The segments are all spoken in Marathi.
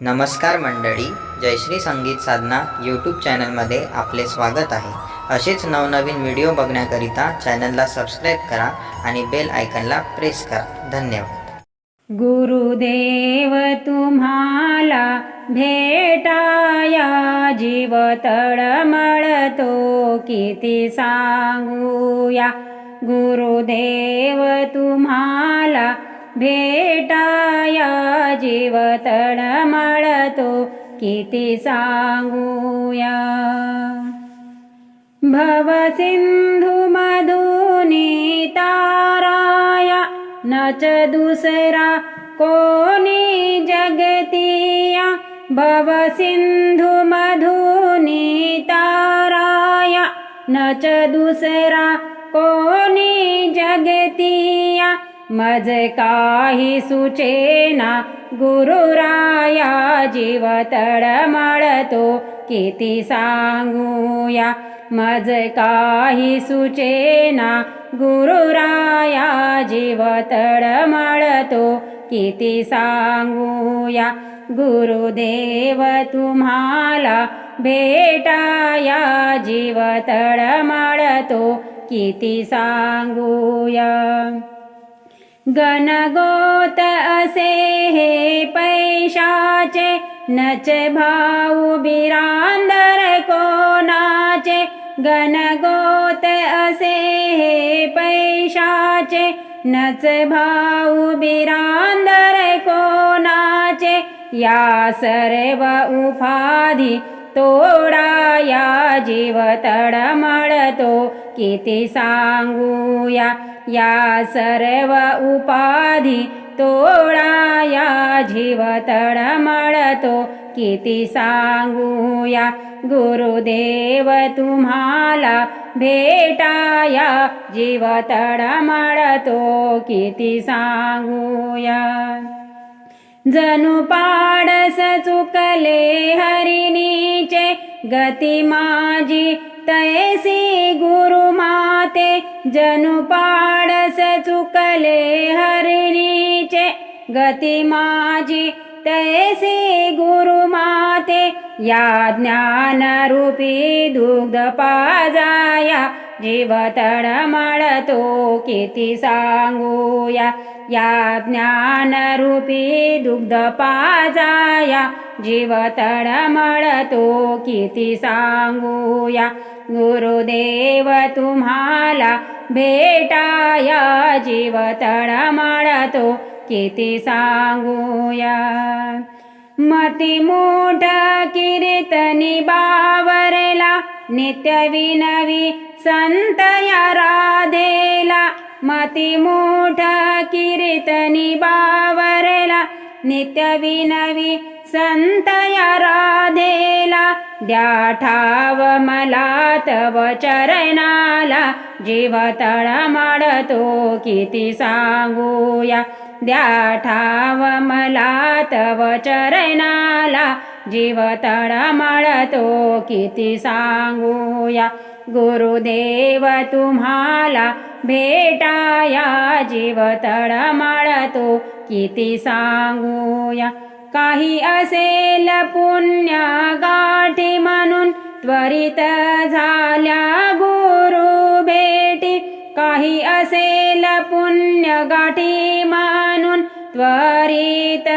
नमस्कार मंडळी जयश्री संगीत साधना यूट्यूब चॅनलमध्ये आपले स्वागत आहे. असेच नवनवीन व्हिडिओ बघण्याकरिता चॅनलला सबस्क्राईब करा आणि बेल आयकनला प्रेस करा. धन्यवाद. गुरुदेव तुम्हाला भेटाया जीव तळमळतो किती सांगूया. गुरुदेव तुम्हाला भेटाया जीव तळमळतो किती सांगूया. भवसिन्धुमधुनी ताराया न च दुसरा कोणी जगतिया. भवसिन्धुमधुनी ताराया न च दुसरा कोणी जगतिया. मज काही सुचेना गुरुराया जीव तळमळतो किती सांगूया? मज काही सुचेना गुरुराया जीव तळमळतो किती सांगूया? गुरुदेव तुम्हाला भेटाया जीव तळमळतो किती सांगूया? गणगोत असे हे पैशाचे नच भाऊ बिरांदर कोणाचे? गणगोत असे हे पैशाचे नच भाऊ बिरांदर कोणाचे? या सर्व उपाधी तोडा या जीव तडमळतो. किती सांगूया? या सर्व उपाधी तोळा या जीव तडमळतो किती सांगूया? गुरुदेव तुम्हाला भेटाया जीव तडमळतो किती सांगूया? जणू पाडस चुकले हरिणीचे गती माझी तैसी गुरु माते जनु पाडस चुकले हरिणीचे गती माझी तैसे गुरु माते या ज्ञान रूपी दुग्ध पाजाया जीव तळमळतो किती सांगूया. या ज्ञान रूपी दुग्ध पाजाया जीव तळमळतो किती सांगूया. गुरुदेव तुम्हाला भेटाया जीव तळमळतो किती सांगूया. मती मोठ कीर्तनी बावरला नित्य विनवी संत या राधेला मती मोठ कीर्तनी बावरला नित्य विनवी संत या राधेला द्या ठाव मला तव चरणाला जीव तळमळतो किती सांगूया. द्या ठाव मला तव चरणाला जीव तळमळतो किती सांगूया. गुरुदेव तुम्हाला भेटाया जीव तळमळतो किती सांगूया. काही असेल पुण्य गाठी म्हणून त्वरित झाल्या असेल पुण्य गाठी मानून त्वरित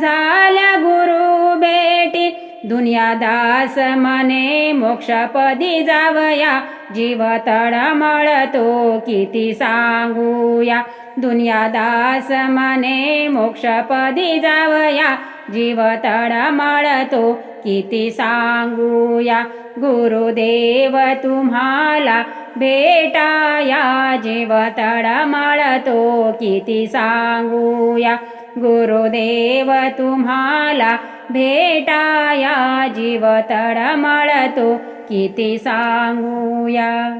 झाल्या गुरु भेटी. दुनियादास मने मोक्षपदी जावया. जीव तळमळतो किती सांगूया. दुनियादास मने मोक्षपदी जावया. जीव तळमळतो किती सांगूया. गुरुदेव तुम्हाला भेटाया जीव तळमळतो किती सांगूया. गुरुदेव तुम्हाला भेटाया जीव तळमळतो किती सांगूया.